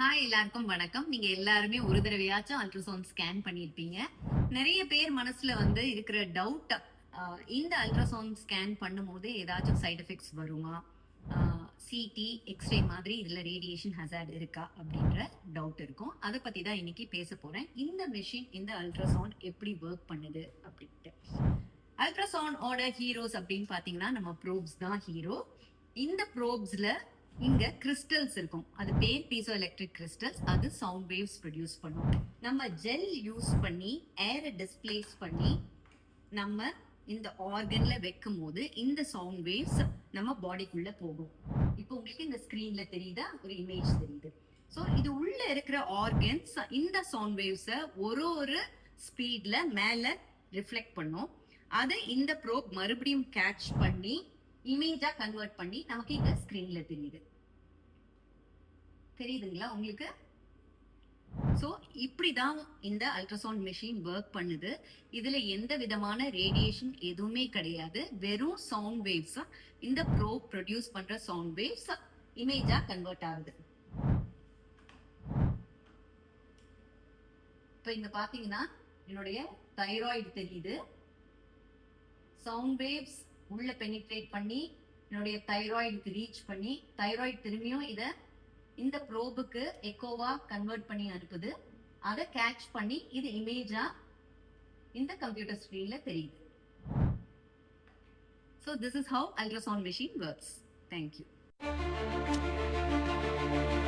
Hi எல்லாருக்கும் வணக்கம். நீங்க எல்லாருமே ஒரு தடவையாச்சும் அல்ட்ராசவுண்ட் ஸ்கேன் பண்ணியிருப்பீங்க. நிறைய பேர் மனசுல வந்து இருக்கிற டவுட் இந்த அல்ட்ராசவுண்ட் ஸ்கேன் பண்ணும்போது ஏதாச்சும் சைட் எஃபெக்ட்ஸ் வருமா? சிடி எக்ஸ்ரே மாதிரி இதில் ரேடியேஷன் ஹசார்ட் இருக்கா? அப்படின்ற டவுட் இருக்கும். அதை பற்றி தான் இன்னைக்கு பேச போகிறேன் இந்த மெஷின் இந்த அல்ட்ராசவுண்ட் எப்படி ஒர்க் பண்ணுது அப்படின்ட்டு. அல்ட்ராசவுண்டோட ஹீரோஸ் அப்படின்னு பார்த்தீங்கன்னா நம்ம ப்ரோப்ஸ் தான் ஹீரோ இந்த ப்ரோப்ஸில் இங்க கிறிஸ்டல்ஸ் இருக்கும். அது பேர் பீசோ எலக்ட்ரிக் கிறிஸ்டல்ஸ் அது சவுண்ட் வேவ்ஸ் ப்ரொடியூஸ் பண்ணும். நம்ம ஜெல் யூஸ் பண்ணி ஏரை டிஸ்பிளேஸ் பண்ணி நம்ம இந்த ஆர்கன்ல வைக்கும் போது இந்த சவுண்ட் வேவ்ஸ் நம்ம பாடிக்குள்ள போகும். இப்போ உங்களுக்கு இந்த ஸ்கிரீன்ல தெரியுதா? ஒரு இமேஜ் தெரியுது. ஸோ இது உள்ள இருக்கிற ஆர்கன்ஸ் இந்த சவுண்ட் வேவ்ஸை ஒரு ஒரு ஸ்பீட்ல மேல ரிஃப்ளெக்ட் பண்ணும். அதை இந்த ப்ரோப் மறுபடியும் கேட்ச் பண்ணி இமேஜா கன்வெர்ட் பண்ணி நமக்கு இங்க ஸ்கிரீன்ல தெரியுது. தெரியுதுங்களா உங்களுக்கு? ஸோ இப்படிதான் இந்த அல்ட்ராசவுண்ட் மெஷின் ஒர்க் பண்ணுது. இதுல எந்த விதமான ரேடியேஷன் எதுவுமே கிடையாது. வெறும் சவுண்ட் வேவ்ஸ் இந்த ப்ரோ ப்ரொடியூஸ் பண்ற சவுண்ட் வேவ்ஸ் இமேஜா கன்வெர்ட் ஆகுது. இப்போ இங்க பாத்தீங்கன்னா என்னுடைய தைராய்டு தெரியுது. சவுண்ட் வேவ்ஸ் உள்ள பெனிட்ரேட் பண்ணி என்னுடைய தைராய்டுக்கு ரீச் பண்ணி தைராய்டு திரும்பியும் இத இந்த ப்ரோபுக்கு எக்கோவா கன்வெர்ட் பண்ணி அனுப்புது. அதை கேட்ச் பண்ணி இது இமேஜா இந்த கம்ப்யூட்டர் ஸ்க்ரீன்ல தெரியுது. So this is how ultrasound machine works thank you Thank